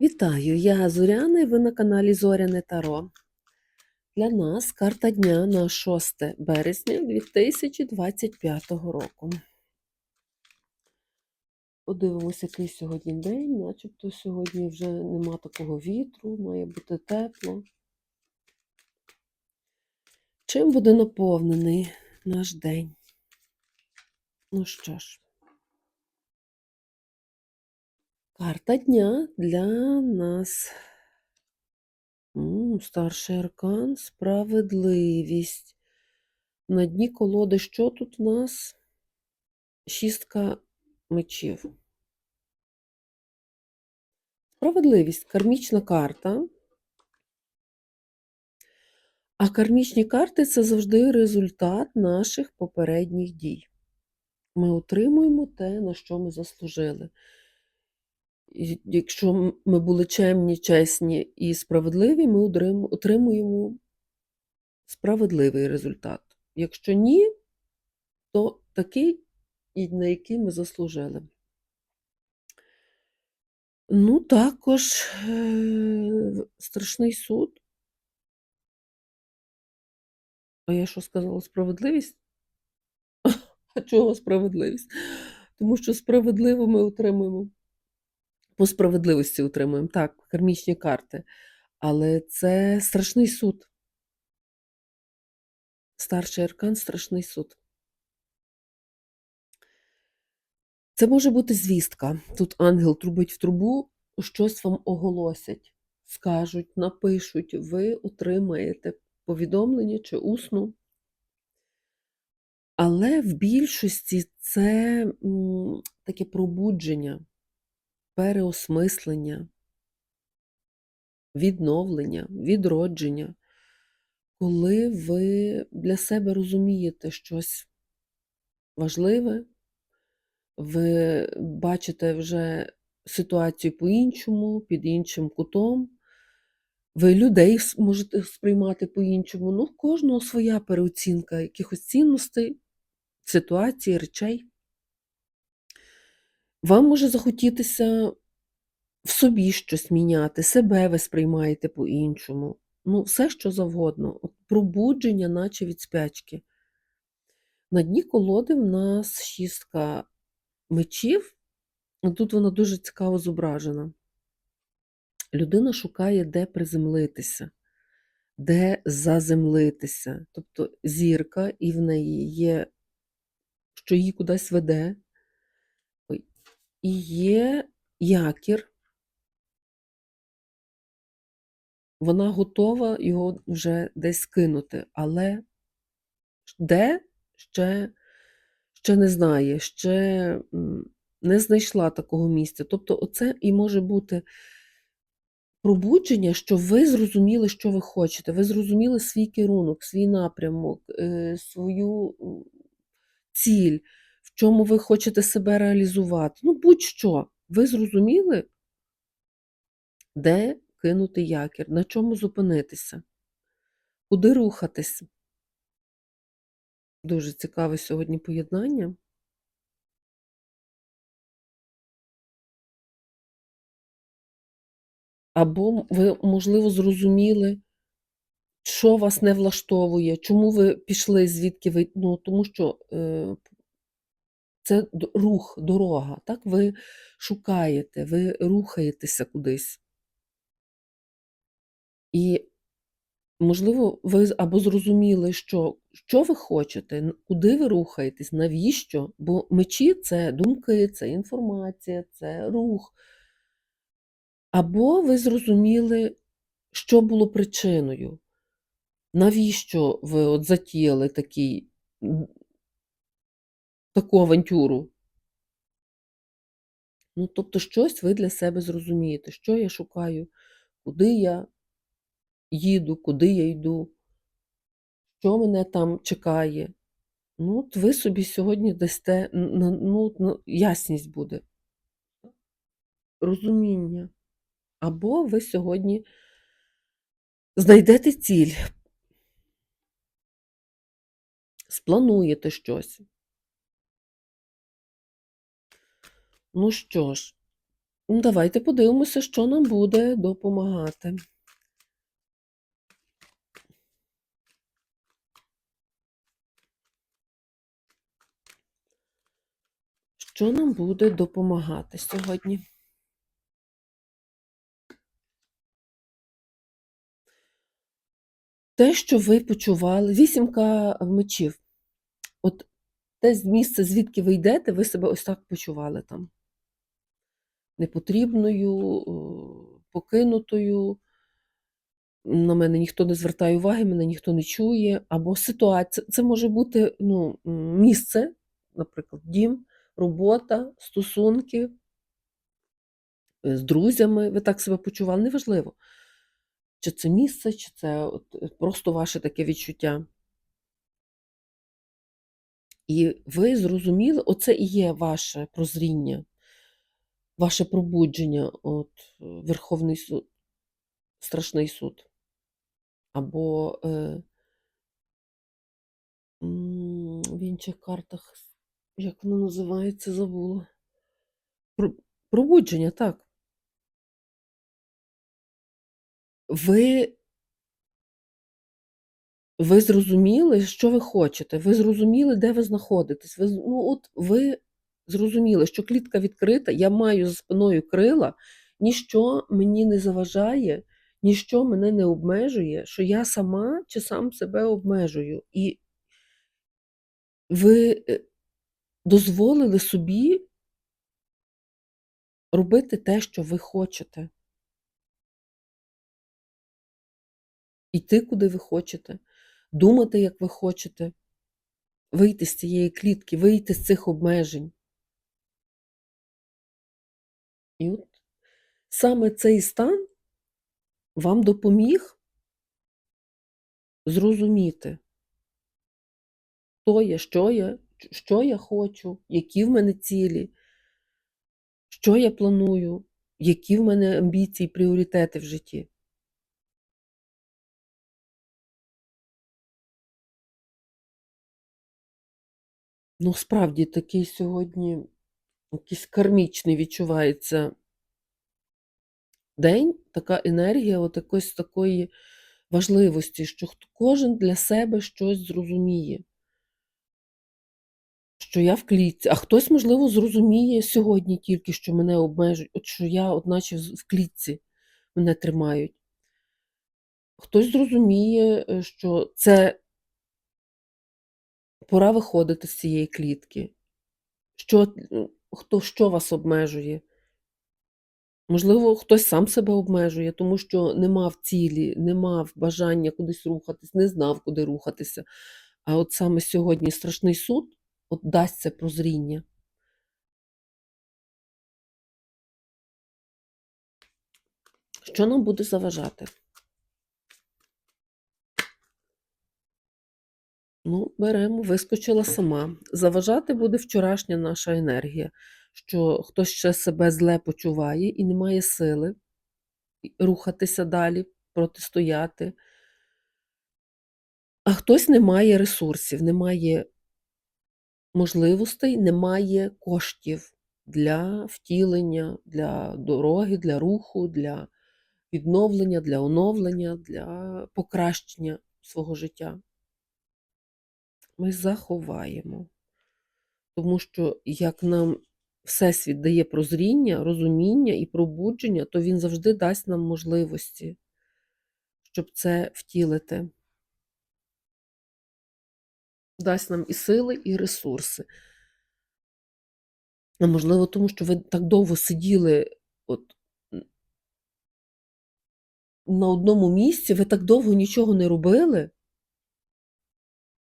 Вітаю, я Зоряна і ви на каналі Зоряне Таро. Для нас карта дня на 6 березня 2025 року. Подивимося, який сьогодні день, начебто сьогодні вже нема такого вітру, має бути тепло. Чим буде наповнений наш день? Ну що ж, карта дня для нас. Старший аркан, справедливість. На дні колоди що тут у нас? Шістка мечів. Справедливість кармічна карта. А кармічні карти це завжди результат наших попередніх дій. Ми отримуємо те, на що ми заслужили. Якщо ми були чемні, чесні і справедливі, ми отримуємо справедливий результат. Якщо ні, то такий, на який ми заслужили. Ну, також е, страшний суд. А я що сказала? Справедливість? А чого справедливість? Тому що справедливо ми отримуємо. По справедливості отримуємо. Так, кармічні карти. Але це страшний суд. Старший аркан страшний суд. Це може бути звістка. Тут ангел трубить в трубу, щось вам оголосять, скажуть, напишуть, ви отримаєте повідомлення чи усну. Але в більшості це м, таке пробудження, переосмислення, відновлення, відродження, коли ви для себе розумієте щось важливе, ви бачите вже ситуацію по-іншому, під іншим кутом. Ви людей можете сприймати по-іншому. Ну, кожного своя переоцінка якихось цінностей, ситуацій, речей. Вам може захотітися в собі щось міняти, себе ви сприймаєте по-іншому. Ну, все, що завгодно. От пробудження, наче від спячки. На дні колоди в нас шістка мечів. Тут вона дуже цікаво зображена. Людина шукає, де приземлитися, де заземлитися. Тобто зірка, і в неї є, що її кудись веде, і є якір. Вона готова його вже десь кинути, але де ще, ще не знає, ще не знайшла такого місця. Тобто, оце і може бути пробудження, що ви зрозуміли, що ви хочете. Ви зрозуміли свій керунок, свій напрямок, е, свою ціль, в чому ви хочете себе реалізувати. Ну, будь-що. Ви зрозуміли, де кинути якір, на чому зупинитися, куди рухатись. Дуже цікаве сьогодні поєднання. Або ви, можливо, зрозуміли, що вас не влаштовує, чому ви пішли, звідки ви. Ну, тому що е, це рух, дорога. Так, ви шукаєте, ви рухаєтеся кудись. І, можливо, ви або зрозуміли, що, що ви хочете, куди ви рухаєтесь, навіщо? Бо мечі це думки, це інформація, це рух. Або ви зрозуміли, що було причиною, навіщо ви от затіяли такий, таку авантюру. Ну, тобто, щось ви для себе зрозумієте, що я шукаю, куди я їду, куди я йду, що мене там чекає. Ну, от ви собі сьогодні дасте, ну, ну, ясність буде, розуміння. Або ви сьогодні знайдете ціль, сплануєте щось. Ну що ж, Ну, давайте подивимося, що нам буде допомагати. Що нам буде допомагати сьогодні? Те, що ви почували, вісімка мечів. От те місце, звідки ви йдете, ви себе ось так почували там. Непотрібною, покинутою. На мене ніхто не звертає уваги, мене ніхто не чує. Або ситуація. Це може бути ну, місце, наприклад, дім, робота, стосунки е, з друзями. Ви так себе почували, неважливо. Чи це місце, чи це от е, просто ваше таке відчуття. І ви зрозуміли, оце і є ваше прозріння, ваше пробудження, от е, Верховний суд, страшний суд. Або е, в інших картах, як воно називається, забула. Пробудження, так. Ви, ви зрозуміли, що ви хочете, ви зрозуміли, де ви знаходитесь. Ви, ну, от ви зрозуміли, що клітка відкрита, я маю за спиною крила, ніщо мені не заважає, ніщо мене не обмежує, що я сама чи сам себе обмежую. І ви е, дозволили собі робити те, що ви хочете. Йти, куди ви хочете, думати, як ви хочете, вийти з цієї клітки, вийти з цих обмежень. І от саме цей стан вам допоміг зрозуміти, хто я, що я, що я хочу, які в мене цілі, що я планую, які в мене амбіції, пріоритети в житті. Ну, справді, такий сьогодні якийсь кармічний відчувається день, така енергія от якоїсь такої важливості, що кожен для себе щось зрозуміє. Що я в клітці, а хтось, можливо, зрозуміє сьогодні тільки, що мене обмежують, от що я, от наче в клітці мене тримають. Хтось зрозуміє, е, що це пора виходити з цієї клітки. Що, хто, що вас обмежує? Можливо, хтось сам себе обмежує, тому що не мав цілі, не мав бажання кудись рухатись, не знав, куди рухатися. А от саме сьогодні страшний суд от дасть це прозріння. Що нам буде заважати? Ну, беремо, вискочила сама. Заважати буде вчорашня наша енергія, що хтось ще себе зле почуває і не має сили рухатися далі, протистояти. А хтось не має ресурсів, не має можливостей, не має коштів для втілення, для дороги, для руху, для відновлення, для оновлення, для покращення свого життя. Ми заховаємо. Тому що як нам Всесвіт дає прозріння, розуміння і пробудження, то він завжди дасть нам можливості, щоб це втілити. Дасть нам і сили, і ресурси. А можливо, тому що ви так довго сиділи от на одному місці, ви так довго нічого не робили,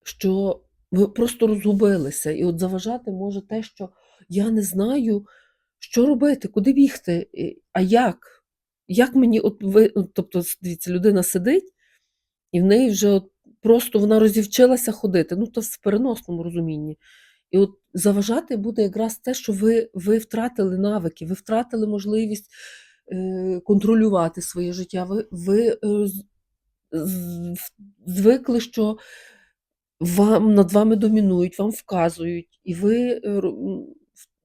що ви просто розгубилися. І от заважати може те, що я не знаю, що робити, куди бігти, а як? Як мені, от ви, тобто, дивіться, людина сидить, і в неї вже от просто вона розівчилася ходити, ну то в переносному розумінні. І от заважати буде якраз те, що ви, ви втратили навики, ви втратили можливість е, контролювати своє життя. Ви, ви е, звикли, що вам, над вами домінують, вам вказують, і ви е,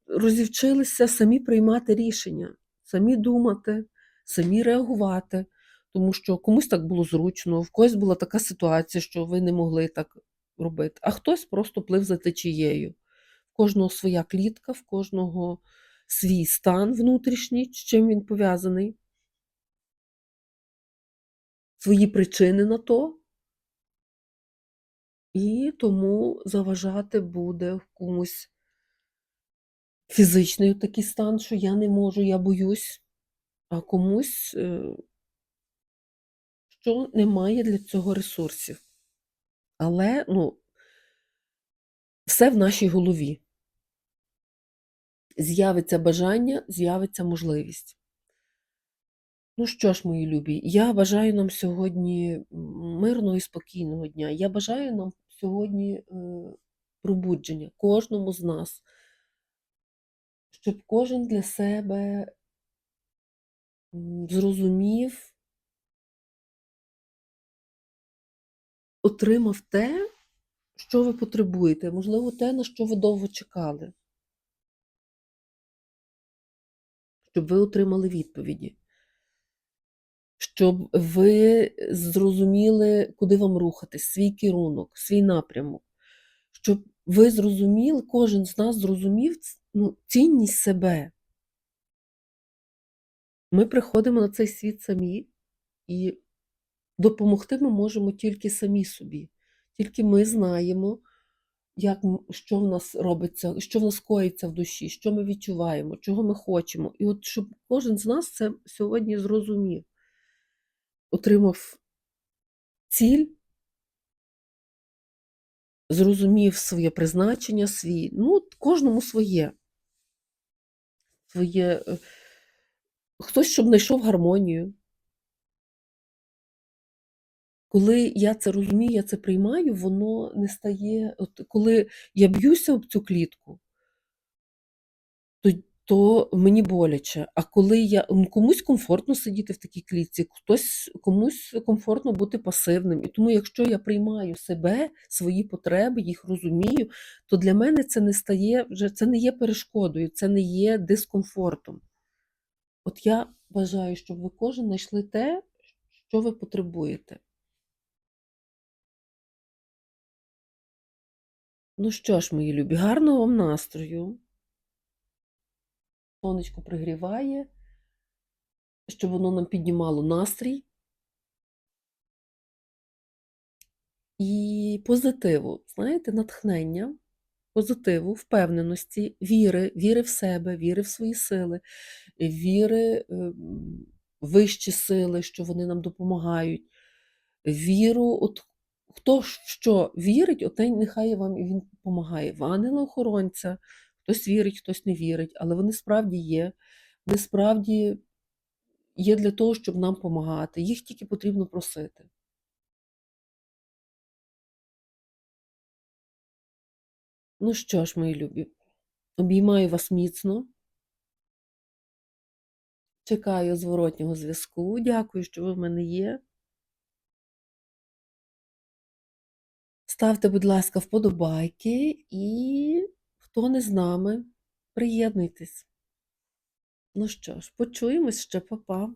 розівчилися самі приймати рішення, самі думати, самі реагувати, тому що комусь так було зручно, в когось була така ситуація, що ви не могли так робити, а хтось просто плив за течією. В кожного своя клітка, в кожного свій стан внутрішній, з чим він пов'язаний, свої причини на то. І тому заважати буде комусь фізичний такий стан, що я не можу, я боюсь, а комусь, е, що немає для цього ресурсів. Але, ну, все в нашій голові. З'явиться бажання, з'явиться можливість. Ну що ж, мої любі, я бажаю нам сьогодні мирного і спокійного дня. Я бажаю нам сьогодні е, пробудження кожному з нас, щоб кожен для себе зрозумів, отримав те, що ви потребуєте, можливо, те, на що ви довго чекали, щоб ви отримали відповіді. Щоб ви зрозуміли, куди вам рухатись, свій керунок, свій напрямок. Щоб ви зрозуміли, кожен з нас зрозумів ну, цінність себе. Ми приходимо на цей світ самі, і допомогти ми можемо тільки самі собі. Тільки ми знаємо, як, що в нас робиться, що в нас коїться в душі, що ми відчуваємо, чого ми хочемо. І от щоб кожен з нас це сьогодні зрозумів, отримав ціль, зрозумів своє призначення, свій, ну, кожному своє. своє е, хтось, щоб знайшов гармонію. Коли я це розумію, я це приймаю, воно не стає. От коли я б'юся об цю клітку, то, мені боляче. А коли я комусь комфортно сидіти в такій клітці, хтось комусь комфортно бути пасивним. І тому, якщо я приймаю себе, свої потреби, їх розумію, то для мене це не стає вже це не є перешкодою, це не є дискомфортом. От я бажаю, щоб ви кожен знайшли те, що ви потребуєте. Ну що ж, мої любі, гарного вам настрою. Сонечко пригріває, щоб воно нам піднімало настрій і позитиву, знаєте, натхнення, позитиву, впевненості, віри, віри в себе, віри в свої сили, віри ем, в вищі сили, що вони нам допомагають. Віру, от хто що вірить, оте нехай вам він допомагає. В ангела-охоронця, хтось вірить, хтось не вірить, але вони справді є. Вони справді є для того, щоб нам допомагати. Їх тільки потрібно просити. Ну що ж, мої любі, обіймаю вас міцно. Чекаю зворотнього зв'язку. Дякую, що ви в мене є. Ставте, будь ласка, вподобайки і хто не з нами, приєднуйтесь. Ну що ж, почуємось ще, па-па.